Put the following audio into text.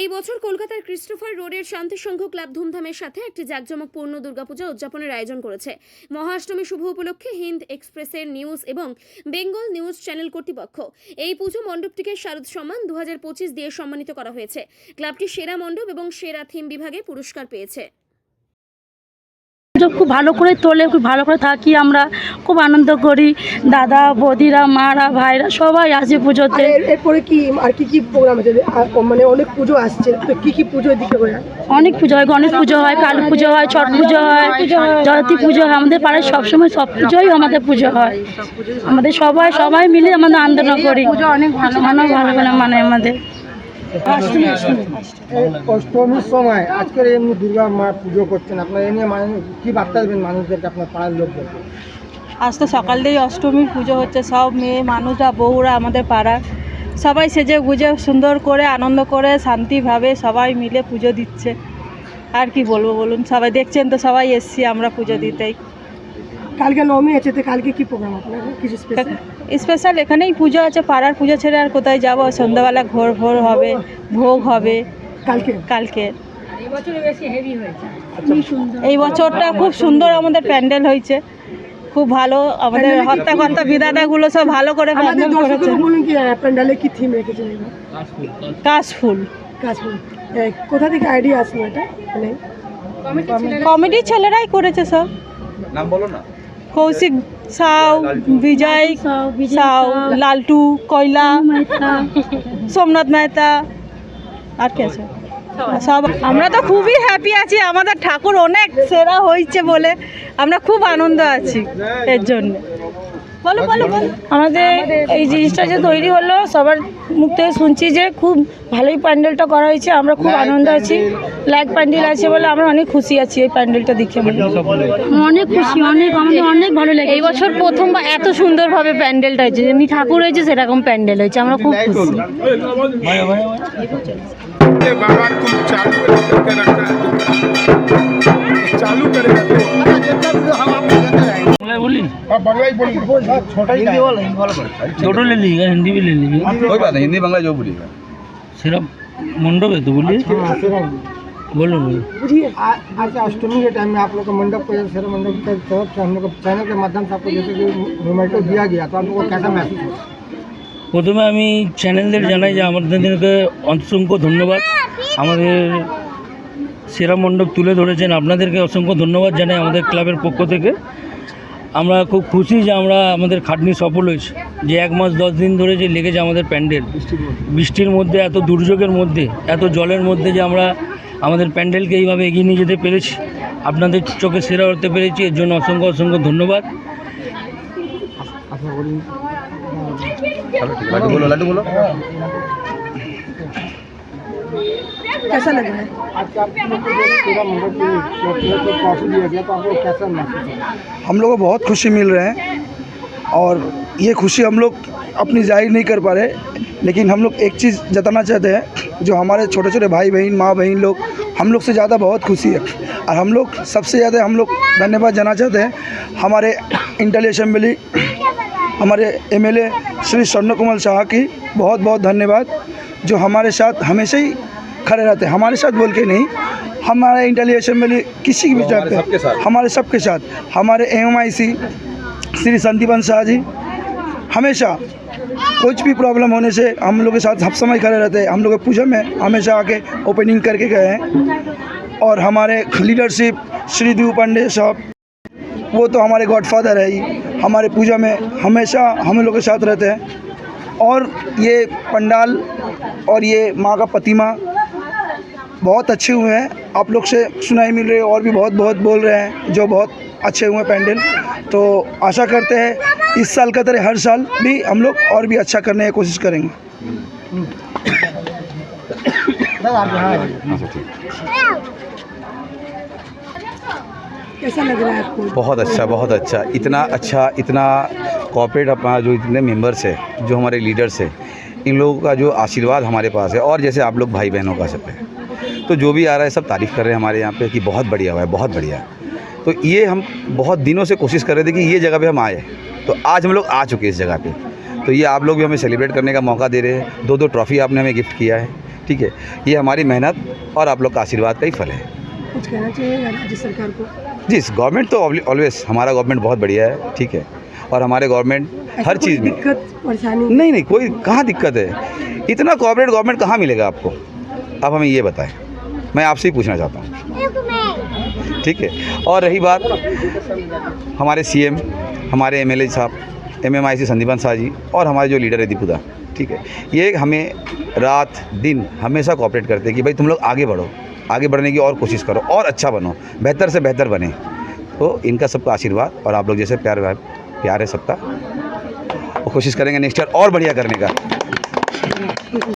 এই বছর কলকাতার ক্রিস্টোফার রোডের শান্তি সংঘ ক্লাব ধুমধামের সাথে একটি জাঁকজমকপূর্ণ দুর্গাপূজা উদযাপনের আয়োজন করেছে। মহাষ্টমী শুভ উপলক্ষে হিন্দ এক্সপ্রেসের নিউজ এবং বেঙ্গল নিউজ চ্যানেল কর্তৃপক্ষ। এই পুজো মণ্ডপটিকে শারদ সম্মান দু হাজার পঁচিশ দিয়ে সম্মানিত করা হয়েছে। ক্লাবটি সেরা মণ্ডপ এবং সেরা থিম বিভাগে পুরস্কার পেয়েছে। খুব ভালো করে তোলে খুব ভালো করে থাকি আমরা খুব আনন্দ করি। দাদা বৌদিরা মারা ভাইরা সবাই আসে পুজোতে। এরপরে কি আর কি কি প্রোগ্রাম আছে? মানে অনেক পুজো আসছে তো কি কি পুজো দিকে হয় অনেক পুজো হয় গণেশ পুজো হয় কালী পুজো হয় ছট পুজো হয় জয়তী পুজো হয় আমাদের পাড়ায় সবসময় সব পুজোই আমাদের পুজো হয়। আমাদের সবাই সবাই মিলে আমাদের আন্দোলন করি। পুজো অনেক ভালো ভালো ভালো ভালো মানে আমাদের। অষ্টমীর সময় আজকের এমনি দুর্গা মা পুজো করছেন। আপনার এ নিয়ে মানুষ কি বার্তা দেবেন মানুষদেরকে, আপনার পাড়ার লোকদেরকে? আজ তো সকাল থেকেই অষ্টমীর পুজো হচ্ছে। সব মেয়ে, মানুষরা, বউরা আমাদের পাড়ার। সবাই সেজে গুজে, সুন্দর করে, আনন্দ করে, শান্তিভাবে সবাই মিলে পুজো দিচ্ছে। আর কি বলব বলুন? সবাই দেখছেন তো, সবাই এসছি আমরা পুজো দিতেই। কালকে নবমী আছে তো কালকে কি প্রোগ্রাম আপনার? কিছু স্পেশাল স্পেশাল এখানেই পুজো আছে পাড়ার পুজো ছেড়ে আর কোথায় যাব? সন্ধ্যাবেলা ঘোর ভোর হবে ভোগ হবে। কালকে? কালকে। এই বছরটা খুব সুন্দর আমাদের প্যান্ডেল হয়েছে। খুব ভালো আমাদের হত্যাকর্তা বিদাদাগুলো সব ভালো করে আমাদের প্যান্ডেল করেছে। দর্শকদের কি আহ, প্যান্ডালে কি থিম রেখেছেন এবার? কাশফুল। কোথা থেকে আইডিয়া আসলো এটা? মানে কমেডি ছেলেরাই করেছে সব। নাম বলো না। কৌশিক সাউ, বিজয় সাউ, লালটু, কয়লা, সোমনাথ মেহতা, আর কে আছে? সব আমরা তো খুবই হ্যাপি আছি, আমাদের ঠাকুর অনেক সেরা হয়েছে বলে আমরা খুব আনন্দ আছি এর জন্য। আমাদের এই জিনিসটা যে তৈরি হলো সবার মুখ থেকে শুনছি যে খুব ভালোই প্যান্ডেলটা করা হয়েছে আমরা খুব আনন্দ আছি। লাইক প্যান্ডেল আছে বলে আমরা অনেক খুশি আছি এই প্যান্ডেলটা দেখে। অনেক খুশি অনেক আমাদের অনেক ভালো লাগে এই বছর প্রথম এত সুন্দরভাবে প্যান্ডেলটা হয়েছে যেমনি ঠাকুর হয়েছে সেরকম প্যান্ডেল হয়েছে আমরা খুব খুশি চালু করে करके रखा है चालू करेगा तो हाँ बंगला ही बोलिए छोटा ही दोनों ले लीजिएगा हिंदी भी ले लीजिएगा कोई बात नहीं हिंदी बांग्ला जो बोलिएगा सिर्फ मंडप है तो बोलिए बोलो बोलो बुझिए आ- आज अष्टमी के टाइम में आप लोग का मंडप को शेर मंडप के तरफ से हम लोग को चैनल के माध्यम से आपको जैसे कि मोमेंटो दिया गया तो आप लोग को कैसा महसूस हुआ প্রথমে আমি চ্যানেলদের জানাই যে আমাদেরকে অসংখ্য ধন্যবাদ আমাদের সেরা মণ্ডপ তুলে ধরেছেন আপনাদেরকে অসংখ্য ধন্যবাদ জানাই আমাদের ক্লাবের পক্ষ থেকে আমরা খুব খুশি যে আমরা আমাদের খাটনি সফল হয়েছে। যে এক মাস দশ দিন ধরে যে লেগেছে আমাদের প্যান্ডেল। বৃষ্টির মধ্যে। এত দুর্যোগের মধ্যে এত জলের মধ্যে যে আমরা আমাদের প্যান্ডেলকে এইভাবে এগিয়ে নিয়ে যেতে পেরেছি। আপনাদের চোখে সেরা হতে পেরেছি এর জন্য অসংখ্য অসংখ্য ধন্যবাদ। লাড্ডু বলো লাড্ডু বলো। लोग कैसा महसूस हुआ हम लोग को बहुत खुशी मिल रहे हैं और ये खुशी हम लोग अपनी ज़ाहिर नहीं कर पा रहे, लेकिन हम लोग एक चीज़ जताना चाहते हैं, जो हमारे छोटे छोटे भाई बहन माँ बहन लोग, हम लोग से ज़्यादा बहुत खुशी है। और हम लोग सबसे ज़्यादा हम लोग धन्यवाद जाना चाहते हैं हमारे इंटर असम्बली हमारे एमएलए श्री स्वर्ण कुमार शाह की बहुत बहुत धन्यवाद, जो हमारे साथ हमेशा ही खड़े रहते हैं। हमारे साथ बोल के नहीं हमारे इंटर असेंबली किसी की भी सबके साथ। हमारे सबके साथ। हमारे एम श्री संदीपन शाह जी हमेशा कुछ भी प्रॉब्लम होने से हम लोग के साथ सब समय खड़े रहते हैं। हम लोग के पूजा में हमेशा आके ओपनिंग करके गए हैं। और हमारे लीडरशिप श्री दीप पांडे साहब वो तो हमारे गॉडफादर है ही। हमारे पूजा में हमेशा हम लोग के साथ रहते हैं। और ये पंडाल और ये माँ का प्रतिमा बहुत अच्छे हुए हैं। आप लोग से सुनाई मिल रही है और भी बहुत बहुत बोल रहे हैं जो बहुत अच्छे हुए हैं पैंडल। तो आशा करते हैं इस साल का तरह हर साल भी हम लोग और भी अच्छा करने की कोशिश करेंगे। कैसा लग रहा है आपको? बहुत अच्छा बहुत अच्छा। इतना अच्छा इतना कॉपरेट अपना जो इतने मेंबर्स है जो हमारे लीडर्स है इन लोगों का जो आशीर्वाद हमारे पास है। और जैसे आप लोग भाई बहनों का सब है। तो जो भी आ रहा है सब तारीफ़ कर रहे हैं हमारे यहाँ पे कि बहुत बढ़िया हुआ है बहुत बढ़िया तो ये हम बहुत दिनों से कोशिश कर रहे थे कि ये जगह पे हम आए। तो आज हम लोग आ चुके हैं इस जगह पे। तो ये आप लोग भी हमें सेलिब्रेट करने का मौका दे रहे हैं। दो दो ट्रॉफ़ी आपने हमें गिफ्ट किया है ठीक है? ये हमारी मेहनत और आप लोग का आशीर्वाद का ही फल है। कुछ कहना चाहिए राज्य सरकार को? जी गवर्नमेंट तो ऑलवेज हमारा गवर्नमेंट बहुत बढ़िया है ठीक है? और हमारे गवर्नमेंट हर चीज़ में दिक्कत परेशानी? नहीं नहीं कोई कहाँ दिक्कत है? इतना कॉपरेट गवर्नमेंट कहाँ मिलेगा आपको? आप हमें ये बताएँ। मैं आपसे ही पूछना चाहता हूँ। ठीक है? और रही बात हमारे सीएम हमारे एमएलए साहब एमएमआईसी संदीपन शाह जी और हमारे जो लीडर है दीपुदा ठीक है? ये हमें रात दिन हमेशा कॉपरेट करते हैं कि भाई तुम लोग आगे बढ़ो आगे बढ़ने की और कोशिश करो और अच्छा बनो बेहतर से बेहतर बने। तो इनका सबका आशीर्वाद और आप लोग जैसे प्यार प्यार है सबका। और कोशिश करेंगे नेक्स्ट ईयर और बढ़िया करने का।